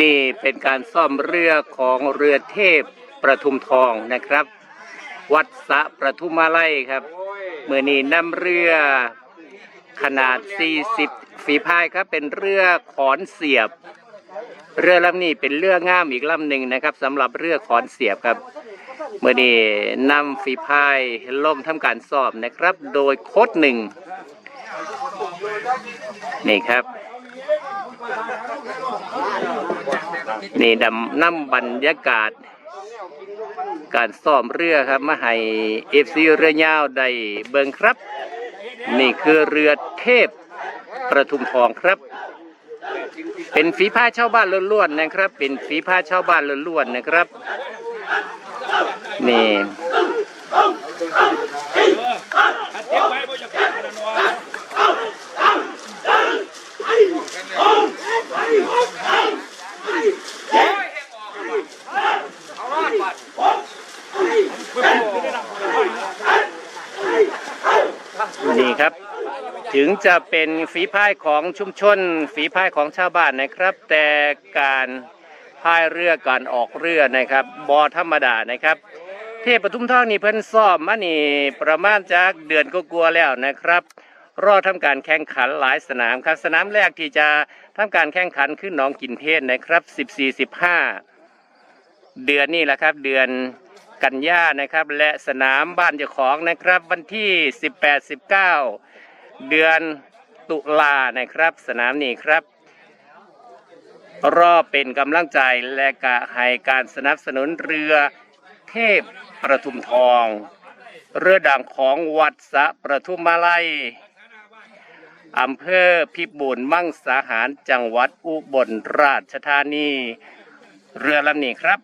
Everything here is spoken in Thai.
นี่เป็นการซ่อมเรือของเรือเทพประทุมทองนะครับ วัดสะประทุมาไลยครับเมื่อนี้นำเรือขนาด 40 ฝีพายครับเป็นเรือขอนเสียบ เรือลำนี้เป็นเรืองามอีกลำหนึ่งนะครับสำหรับเรือขอนเสียบครับเมื่อนี้นำฝีพายล่มทำการสอบนะครับ โดยโค้ดหนึ่งนี่ครับ นี่ดำนำบรรยากาศ การซ่อมเรือครับมาให้เอฟซีเรือยาวได้เบิงครับ นี่คือเรือเทพประทุมทองครับ เป็นฝีพาชาวบ้านล้วนๆนะครับ เป็นฝีพาชาวบ้านล้วนๆนะครับ นี่ นี่ครับ ถึงจะเป็นฝีพายของชุมชน ฝีพายของชาวบ้านนะครับ แต่การพายเรือการออกเรือนะครับบอธรรมดานะครับ เทพปทุมทองนี่เพิ่นซ่อมมานี่ประมาณจากเดือนก็กลัวแล้วนะครับ รอทำการแข่งขันหลายสนามครับ สนามแรกที่จะทำการแข่งขันคือหนองกินเพชรนะครับ 14-15 เดือนนี้แหละครับ เดือนกันยานะครับ และสนามบ้านเจ้าของนะครับ วันที่ 18-19 เดือนตุลานะครับ สนามนี้ครับรอเป็นกำลังใจและกะให้การสนับสนุนเรือเทพประทุมทอง เรือดังของวัดสะประทุมมาลัย อำเภอพิบูลมั่งสาหารจังหวัดอุบลราชธานี เรือลำนี้ครับ